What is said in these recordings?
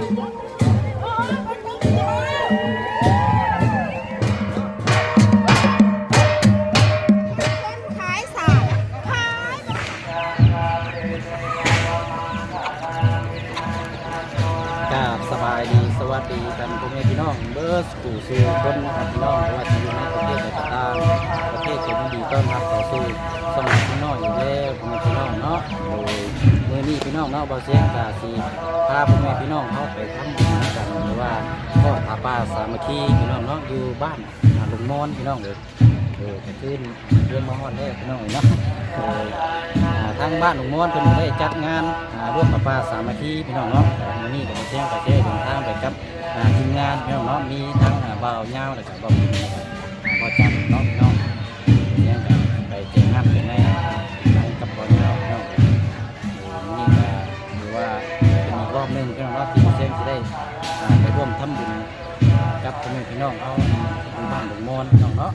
สบายดีสวัสดีกันพ่อแม่พี่น้องเบอร์สกูสู่คนนะครับ นี้พี่น้องเนาะบาเซียงกาสีพาพ่อแม่พี่น้องเขาไปทำบุญกันหรือว่าทอดผ้าป่าสามัคคีพี่น้องเนาะอยู่บ้านลุงมอนพี่น้องเลยเออขึ้นเรื่องมาฮอดแล้พี่น้องเนาะทางบ้านลุงมอนเพิ่นได้จัดงานร่วมกับป้าสามัคคีพี่น้องเนาะมื้อนี้ก็มาเที่ยงกับเจ้เดินทางไปกับทีมงานพี่น้องเนาะมีทั้งอ่าบ่าวเหย้าแล้วก็บ่าวบ่าบ่จันเนาะพี่น้องเที่ยงกันไปเจองานกันใน กับพ่อแม่พี่น้องเขาอยู่บ้านลุงมอนน้องเนาะ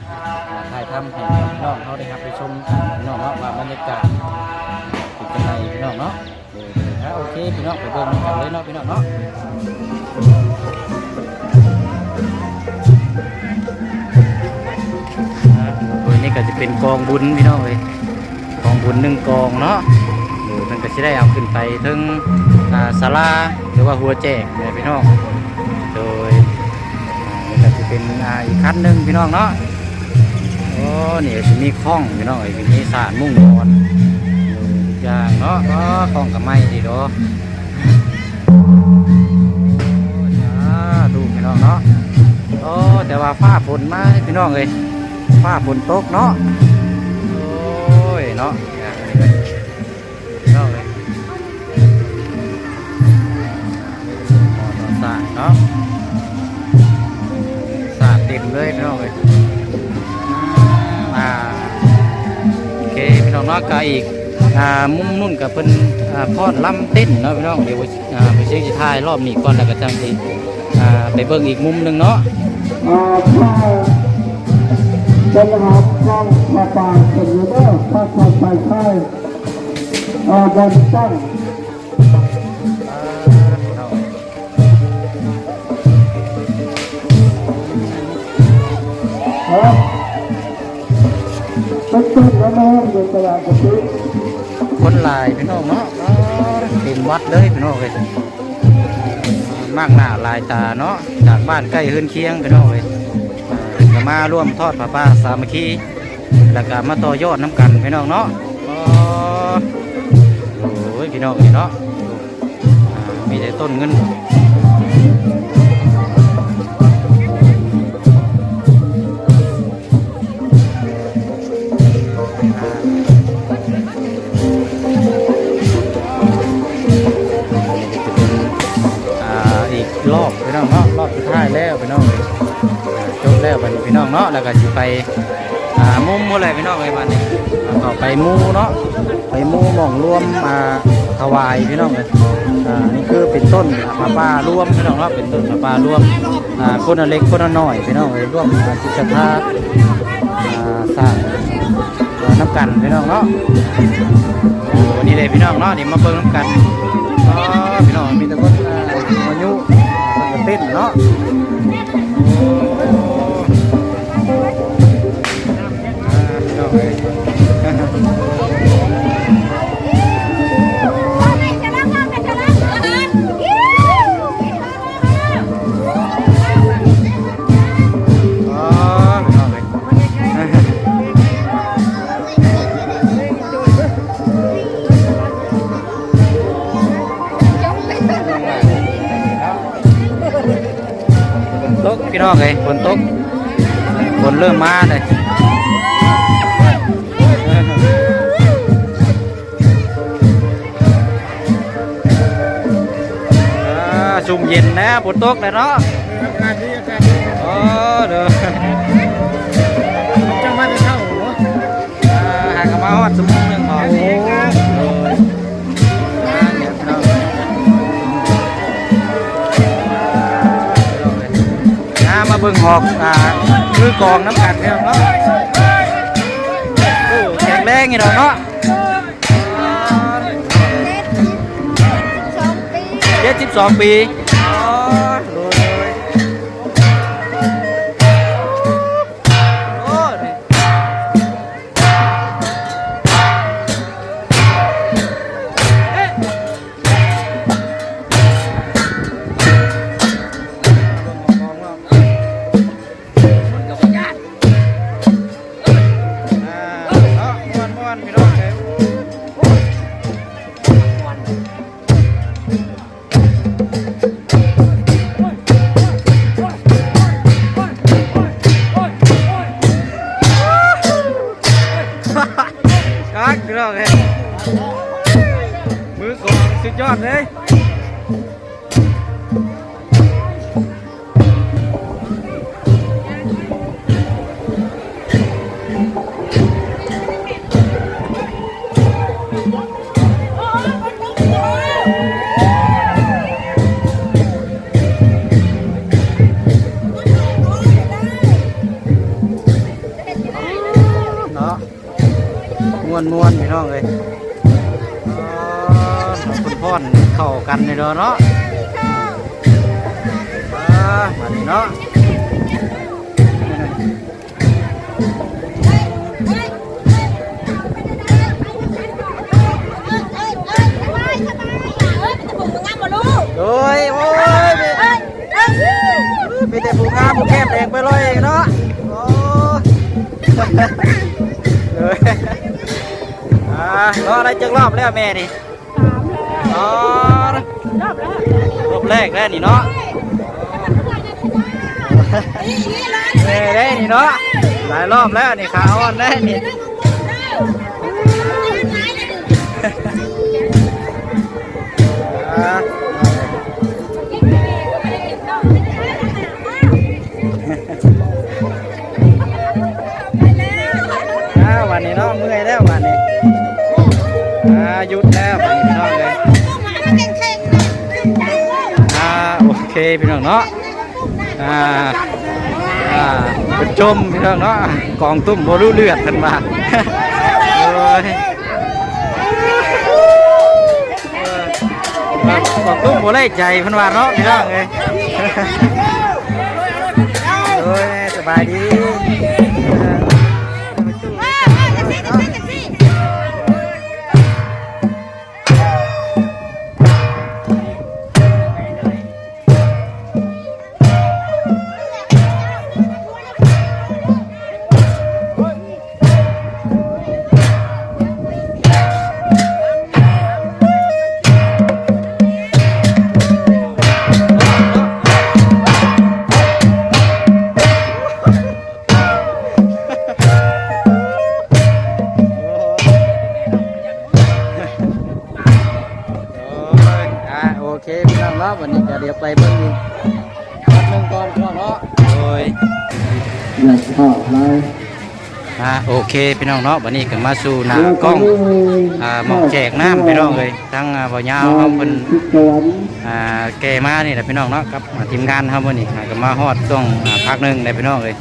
อ่าถ่ายทำให้พี่น้องเขาได้ครับไปชมพี่น้องเนาะว่าบรรยากาศเป็นจังไงพี่น้องเนาะเดี๋ยวถ้าโอเคพี่น้องไปเบิ่งกันเลยเนาะพี่น้องเนาะตัวนี้ก็จะเป็นกองบุญพี่น้องเลยกองบุญหนึ่งกองเนาะมันก็จะได้เอาขึ้นไปถึงอ่าศาลาหรือว่าหัวแจกเนี่ยพี่น้อง เป็นอ่าอีกคันหนึ่งพี่น้องเนาะโอ้นี่ก็จะมีคล้องพี่น้องเอ้มีสารมุ่งนอนอย่างเนาะก็ของกับไม้ดีเนาะจ้าดูพี่น้องเนาะโอ้แต่ว่าฟ้าฝนมาพี่น้องเลยฟ้าฝนตกเนาะโอ้ยเนาะอย่างนี้เลยพี่น้องเลยมอสาดเนาะ เลยพี่น้องเลยอ่าโอเคพี่น้องเนาะก็อีกอ่ามุมนุ่นกับเพิ่นอ่าพอดลำเต้นเนาะพี่น้องเดี๋ยวอ่าไปเช็คสิท้ายรอบนี้ก่อนแล้วก็จังสิอ่าไปเบิ่งอีกมุมหนึงเนาะอ่าถ้าเป็นหอบกล้องมาปาเป็นอยู่เด้อถ้าเข้าไปใช่อ่าบนตั้ง คนลายพี่น้องเนาะเต็มวัดเลยพี่น้องเลยมากหน้าหลายตาเนาะจากบ้านใกล้เฮือนเคียงพี่น้องเลยอ่าก็มาร่วมทอดผ้าป่าสามัคคีแล้วก็มาต่อยอดน้ำกันพี่น้องเนาะโอ้ยพี่น้องนี่เนาะมีแต่ต้นเงิน รอบพี่น้องเนาะรอบสุดท้ายแล้วพี่น้องเลยจบแล้วบัดนี้พี่น้องเนาะแล้วก็สิไปอ่ามุมอะไรพี่น้องเลยบัดนี้อ่าต่อไปมูเนาะไปมูหม่องรวมอ่าถวายพี่น้องเลยอ่านี่คือเป็นต้นปลาปลารวมพี่น้องเนาะเป็นต้นปลาปลารวมอ่าคนเล็กคนน้อยพี่น้องเลยร่วมอ่าจิตศรัทธาอ่าสร้างน้ำกันพี่น้องเนาะโอ้วันนี้เลยพี่น้องเนาะนี่มาเบิ่งน้ำกัน เต้นเนาะ พี่น้องเอ้ยฝนตกฝนเริ่มมาเลยอ่าชุ่มเย็นนะฝนตกเลยเนาะอากาศดีอากาศดีอ๋อเด้อ บิ่งหอกอ่าคือกองน้ำกันพี่น้องเนาะโอ้แข็งแรงอีดอกเนาะสองปีเจ็ดสิบสองปีอ๋อ ยอดเลยเนาะมวนมวนๆพี่น้องเลยอ๋อคุณ พ่อนเข้ากันในเด้อเนาะอ่ามาดิเนาะโอ้ยโอ้ยมีมีแต่ผู้งามผู้แคบแดงไปเลยเนาะโอ้ยเลยอ่ารอได้จักรอบแล้วแม่นี่ อ๋อรอบแรกแล้วนี่เนาะแม่ได้นี่เนาะหลายรอบแล้วนี่ขาอ่อนได้นี่ เนาะอ่าอ่าเป็นจมพี่น้องเนาะกองตุ้มบรู้เลือดกันมาโอ้ยเออกองตุ้มบ่ได้ใจเพันวาเนาะพี่น้องเลยโอ้ยสบายดี อยากเข้าไปอะโอเคพี่น้องเนาะวันนี้ก็มาสู่หน้ากล้องอ่าหมอกแจกน้ำพี่น้องเลยทั้งอ่าบ่ยาวเอาเพิ่นทิศสวรรค์อ่าแกมานี่แหละพี่น้องเนาะกับอ่าทีมงานเฮามื้อนี้อ่าก็มาฮอดช่วงอ่าพักหนึงได้พี่น้องเลย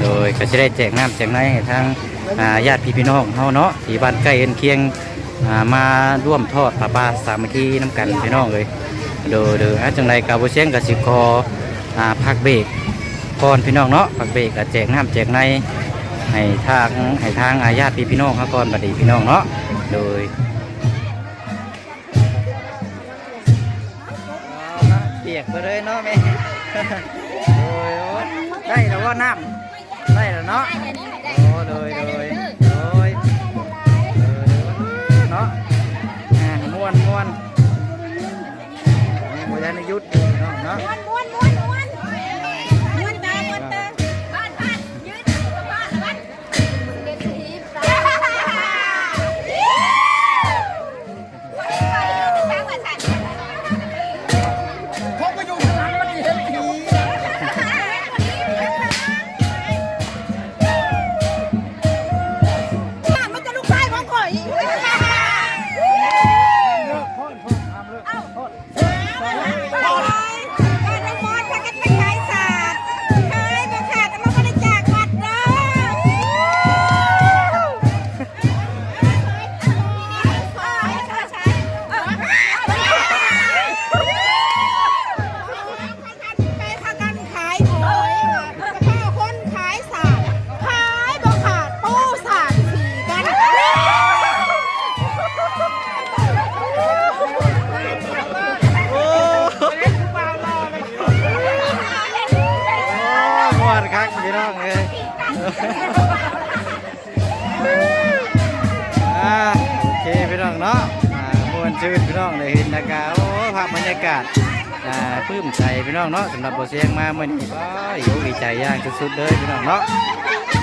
โดยก็สิได้แจกน้ำแจกในให้ทั้งอ่าญาติพี่พี่น้องเฮาเนาะที่บ้านใกล้เอิ้นเคียงอ่ามาร่วมทอดผ้าป่าสามัคคีน้ำกันพี่น้องเลยโดยโดยอาจังไรกาบเชียงกับสิคออ่าพักเบรก ก่อนพี่น้องเนาะพักเบรกกับแจกน้ำแจกในให้ทางให้ทางอาญาติพี่พี่น้องเขาก่อนบัดนี้พี่น้องเนาะโดยเปียกไปเลยเนาะแม่โดยโอ้ยได้แล้วว่าน้ำได้แล้วเนาะโอ้โดยโดยโดยเนาะม่วนม่วนนี่บ่ได้ในยุทธเนาะเนาะม้วนม้วนม้วน เพี่น้องเอ้ยอ่าโอเคพี่น้องเนาะอ่ามวนชื่นพี่น้องได้เห็นอากาศโอ้ภาพบรรยากาศอ่าปลื้มใจพี่น้องเนาะสำหรับบ่เสียงมาเมื่อนี้ก็อยู่ดีใจอย่างสุดๆเลยพี่น้องเนาะ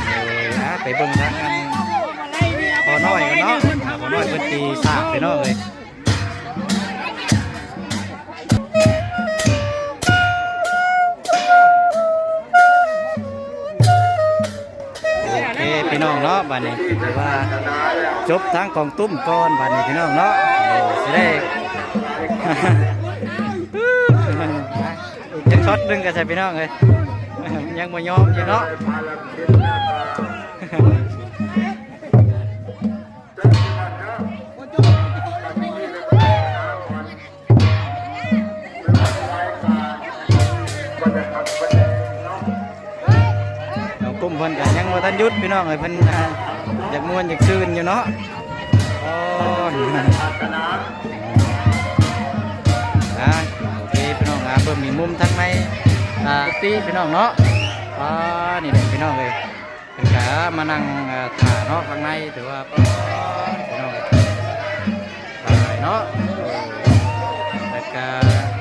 เอออะไปเบิ่งทางกันพอน้อยกันเนาะพอน้อยเพิ่นตีสากพี่น้องเอ้ย น้องเนาะบัดนี้ถือว่าจบทางกองตุ้มก่อนบัดนี้พี่น้องเนาะโอ้สิได้อีกจักช็อตหนึงก็ใช่พี่น้องเลยยังบ่ยอมอยู่เนาะ พี่น้องเอ้ยเพิ่นอยากม่วนอยากซื่นอยู่เนาะโอ้ยอ่าโอเคพี่น้องอ่าเพิ่มมีมุมทั้งในอ่าตีพี่น้องเนาะอ่านี่แหละพี่น้องเอ้ยเพิ่นก็มานั่งถ่าเนาะข้างในถือว่าพี่น้องเอ้ยหลายเนาะแล้วก็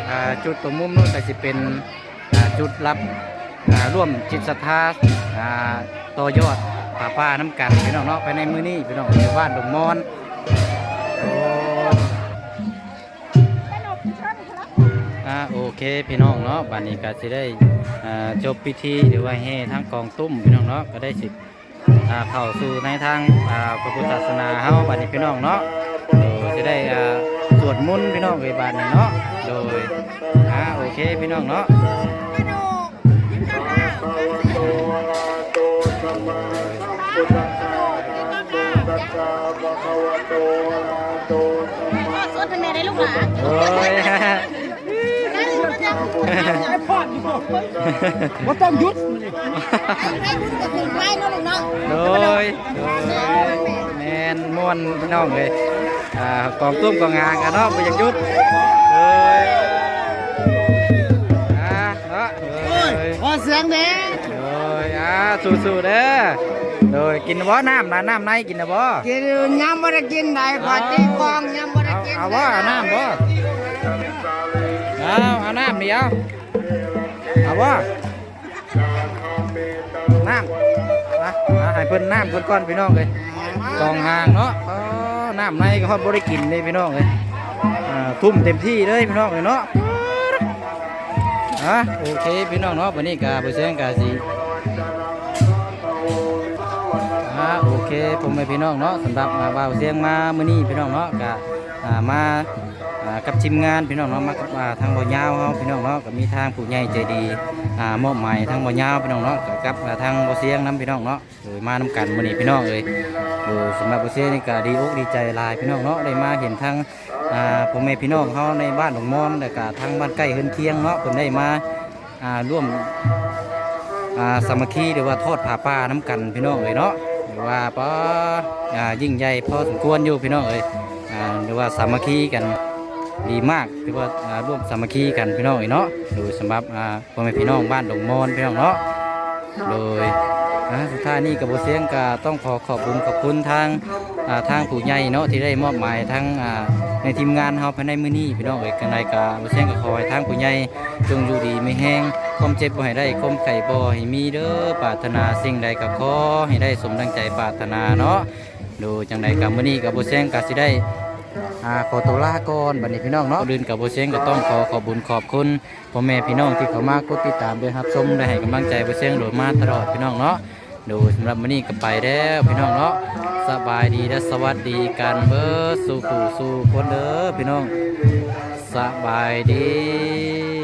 อ่าจุดตรงมุมนู้นก็สิเป็นจุดรับร่วมจิตศรัทธาต่อยอด ป่าป้าน้ำกันพี่น้องเนาะไปในมือนี้พี่น้องอยู่บ้านดงมอนโอ้อ่าโอเคพี่น้องเนาะบัดนี้ก็สิได้อ่าจบพิธีหรือว่าเฮทั้งกองตุ้มพี่น้องเนาะก็ได้สิเข้าสู่ในทางพระพุทธศาสนาเฮาบัดนี้พี่น้องเนาะโดยจะได้อ่าสวดมนต์พี่น้องไปบัดนี้เนาะโดยอ่าโอเคพี่น้องเนาะ สวดทำไมได้ลูกหลานโอ้ยนั่นมันจะว่าต้องหยุดให้บุญกับถึงไม้เนาะลูกเนาะโดยโดยแมนม่วนพี่น้องเลยอ่ากองตุ้มกองงานกันเนาะไปยังยุดเลยอ่าเนาะเลยขอเสียงแดงเลยอ่าสู้ๆเด้อ โดยกินบ่น้ำนะน้ำในกินนะบ่กินยำบ่ได้กินได้ขอตีกองยำบ่ได้เอากินเอาบ่เอาน้ำบ่เอาเอาน้ำเดียวเอาบ่น้ำนะเอาให้เพิ่นน้ำเพิ่นก้อนพี่น้องเลยกองห่างเนาะอ๋อน้ำในก็ฮอดบ่ได้กินเลยพี่น้องเลยอ่าทุ่มเต็มที่เลยพี่น้องเลยเนาะอะโอเคพี่น้องเนาะวันนี้กาบ่เสียงกาสิอ่า โอเคผมให้พี่น้องเนาะสำหรับมาบ่าวเสียงมามื้อนี้พี่น้องเนาะกามากับทีมงานพี่น้องเนาะมากับทางบ่อยาวเฮาพี่น้องเนาะก็มีทางผู้ใหญ่ใจดีมอบหมายทางบ่อยาวพี่น้องเนาะกับทางบ่เสียงนํพี่น้องเนาะโดยมานํกันมื้อนี้พี่น้องเอ้ยโดยสำหรับประเทศนี่ก็ดีอกดีใจหลายพี่น้องเนาะได้มาเห็นทั้งอ่าพ่อแม่พี่น้องเขาในบ้านหลวงมอนแล้วก็ทั้งบ้านใกล้เฮือนเคียงเนาะเพิ่นได้มาร่วมสามัคคีหรือว่าทอดผ้าป่าน้ำกันพี่น้องเอ้ยเนาะ รือว่าป้อยิ่งใหญ่พอสมควรอยู่พี่น้องเอ้ยหรือว่าสามัคคีกันดีมากหรือว่าร่วมสามัคคีกันพี่น้องเอ้ยเนาะโดยสำหรับพ่อแม่พี่น้องบ้านหลงมอนพี่น้องเนาะโดยอ่าสุดท้ายนี้กับบเสียงก็ต้องขอขอบคุณขอบคุณทางทางผู้ใหญ่เนาะที่ได้มอบหมายทั้ง ในทีมงานเฮาภายในมื้อนี้พี่น้องเอ้ยกันใดก็บ่เสียงก็ขอให้ทางผู้ใหญ่จงอยู่ดีไม่แห้งความเจ็บบ่ให้ได้ความไข้บ่ให้มีเด้อปรารถนาสิ่งใดก็ขอให้ได้สมดังใจปรารถนาเนาะดูจังใดก็มื้อนี้ก็บ่เสียงก็สิได้อาขอตัวลาก่อนบัดนี้พี่น้องเนาะลื่นกับโบเชงก็ต้องขอขอบุญขอบคุณพ่อแม่พี่น้องที่เขามากดติดตามด้วยครับชมได้ให้กำลังใจโบเชงโดยมาตลอดพี่น้องเนาะ ดูสำหรับมื้อนี้ก็ไปแล้วพี่น้องเนาะสบายดีและสวัสดีกันเบิดสู่ผู้สู่คนเด้อพี่น้องสบายดี